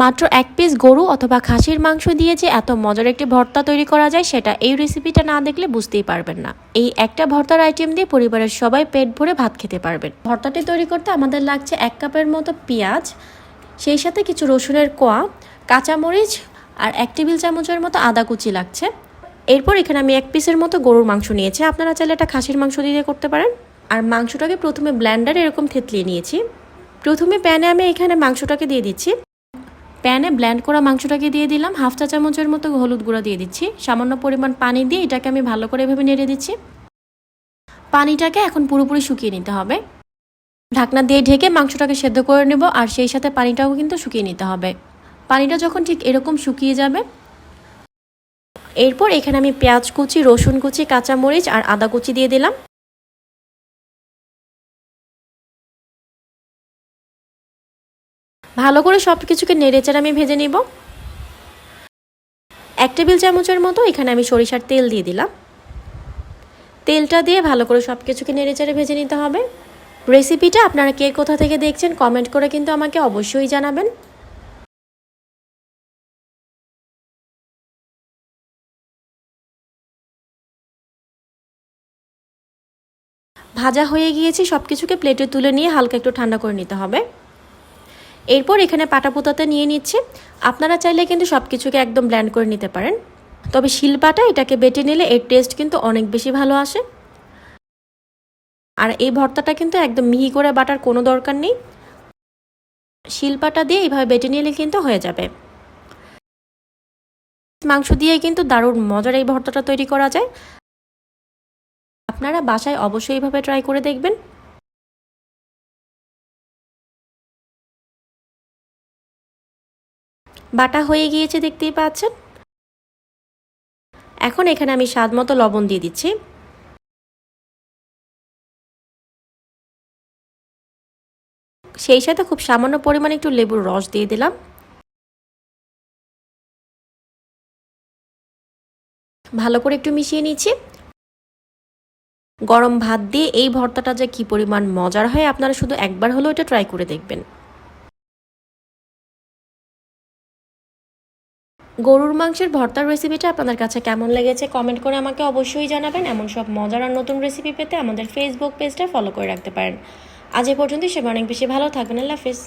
মাত্র এক পিস গরু অথবা খাসির মাংস দিয়ে যে এত মজার একটি ভর্তা তৈরি করা যায়, সেটা এই রেসিপিটা না দেখলে বুঝতেই পারবেন না। এই একটা ভর্তার আইটেম দিয়ে পরিবারের সবাই পেট ভরে ভাত খেতে পারবেন। ভর্তাটি তৈরি করতে আমাদের লাগছে এক কাপের মতো পেঁয়াজ, সেই সাথে কিছু রসুনের কোয়া, কাঁচামরিচ আর এক টেবিল চামচের মতো আদা কুচি লাগছে। এরপর এখানে আমি এক পিসের মতো গরুর মাংস নিয়েছি। আপনারা চাইলে এটা খাসির মাংস দিয়ে করতে পারেন। আর মাংসটাকে প্রথমে ব্ল্যান্ডারে এরকম থেতলিয়ে নিয়েছি। প্রথমে প্যানে আমি এখানে মাংসটাকে দিয়ে দিচ্ছি। প্যানে ব্ল্যান্ড করা মাংসটাকে দিয়ে দিলাম। হাফ চা চামচের মতো হলুদ গুঁড়া দিয়ে দিচ্ছি। সামান্য পরিমাণ পানি দিয়ে এটাকে আমি ভালো করে এভাবে নেড়ে দিচ্ছি। পানিটাকে এখন পুরোপুরি শুকিয়ে নিতে হবে। ঢাকনা দিয়ে ঢেকে মাংসটাকে সেদ্ধ করে নেব আর সেই সাথে পানিটাও কিন্তু শুকিয়ে নিতে হবে। পানিটা যখন ঠিক এরকম শুকিয়ে যাবে, এরপর এখানে আমি পেঁয়াজ কুচি, রসুন কুচি, কাঁচামরিচ আর আদা কুচি দিয়ে দিলাম। ভালো করে সব কিছুকে নেড়েচেড়ে আমি ভেজে নিব। এক টেবিল চামচের মতো এখানে আমি সরিষার তেল দিয়ে দিলাম। তেলটা দিয়ে ভালো করে সব কিছুকে নেড়েচেড়ে ভেজে নিতে হবে। রেসিপিটা আপনারা কে কোথা থেকে দেখছেন কমেন্ট করে কিন্তু আমাকে অবশ্যই জানাবেন। ভাজা হয়ে গিয়েছে সব কিছুকে প্লেটে তুলে নিয়ে হালকা একটু ঠান্ডা করে নিতে হবে। এরপর এখানে পাটা পোতাতে নিয়ে নিচ্ছে। আপনারা চাইলে কিন্তু সব কিছুকে একদম ব্ল্যান্ড করে নিতে পারেন। তবে শিলপাটা এটাকে বেটে নিলে এর টেস্ট কিন্তু অনেক বেশি ভালো আসে। আর এই ভর্তাটা কিন্তু একদম মিহি করে বাটার কোনো দরকার নেই। শিলপাটা দিয়ে এইভাবে বেটে নিলে কিন্তু হয়ে যাবে। মাংস দিয়ে কিন্তু দারুণ মজার এই ভর্তাটা তৈরি করা যায়। আপনারা বাসায় অবশ্যই এইভাবে ট্রাই করে দেখবেন। বাটা হয়ে গিয়েছে দেখতেই পাচ্ছেন। এখন এখানে আমি স্বাদ মতো লবণ দিয়ে দিচ্ছি। সেই সাথে খুব সামান্য পরিমাণে একটু লেবুর রস দিয়ে দিলাম। ভালো করে একটু মিশিয়ে নিচ্ছি। গরম ভাত দিয়ে এই ভর্তাটা যে কি পরিমাণ মজার হয়, আপনারা শুধু একবার হলেও এটা ট্রাই করে দেখবেন। গরুর মাংসের ভর্তার রেসিপিটা আপনাদের কাছে কেমন লেগেছে কমেন্ট করে আমাকে অবশ্যই জানাবেন এমন সব মজার আর নতুন রেসিপি পেতে আমাদের ফেসবুক পেজটা ফলো করে রাখতে পারেন। আজ এ পর্যন্ত সে অনেক বেশি ভালো থাকবেন। আল্লাহ হাফিজ।